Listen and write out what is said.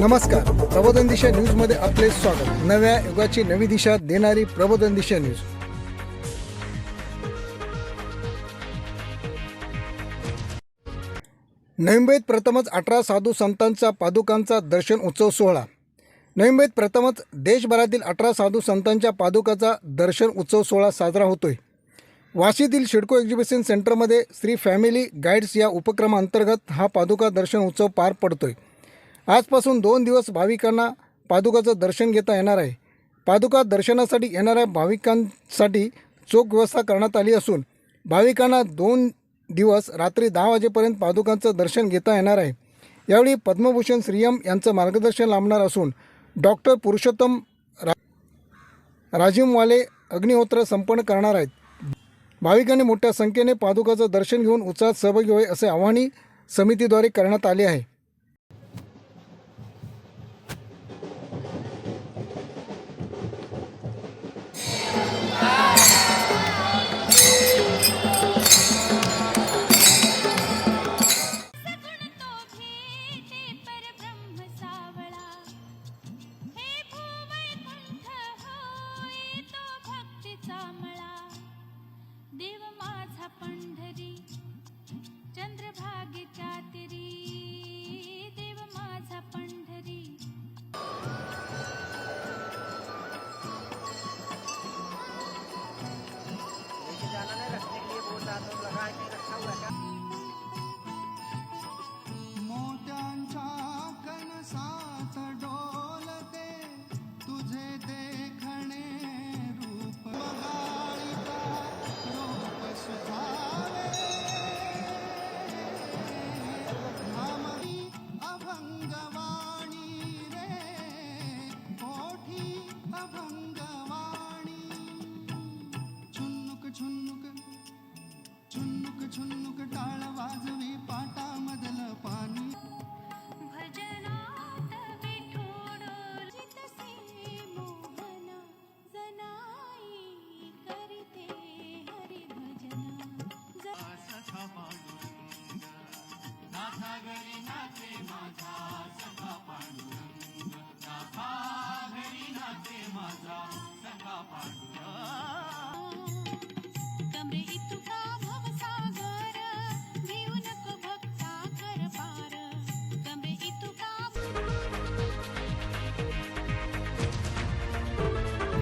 नमस्कार. प्रबोधन दिशा न्यूजमध्ये आपले स्वागत. नव्या युगाची नवी दिशा देणारी प्रबोधन दिशा न्यूज. नवी मुंबईत प्रथमच अठरा साधू संतांचा पादुकांचा दर्शन उत्सव सोहळा. नवी मुंबईत प्रथमच देशभरातील अठरा साधू संतांच्या पादुकाचा दर्शन उत्सव सोहळा साजरा होतोय. वाशीतील शिडको एक्झिबिशन सेंटरमध्ये श्री फॅमिली गाईड्स या उपक्रमाअंतर्गत हा पादुका दर्शन उत्सव पार पडतोय. आजपासून दोन दिवस भाविकांना पादुकाचं दर्शन घेता येणार आहे. पादुका दर्शनासाठी येणाऱ्या भाविकांसाठी चोख व्यवस्था करण्यात आली असून भाविकांना दोन दिवस रात्री दहा वाजेपर्यंत पादुकांचं दर्शन घेता येणार आहे. यावेळी पद्मभूषण श्रीयम यांचं मार्गदर्शन लाभणार असून डॉक्टर पुरुषोत्तम रा राजीमवाले अग्निहोत्र संपन्न करणार आहेत. भाविकांनी मोठ्या संख्येने पादुकाचं दर्शन घेऊन उत्साहात सहभागी होय असे आवाहनही समितीद्वारे करण्यात आले आहे. माझा पंढरी चंद्रभागेच्या तिरी टाळ वाजवी पाटामधलं पाणी. भजनात विठोडोल चितसे मोहना जनाई करीते हरी भजना कमरे इतुका भवसागर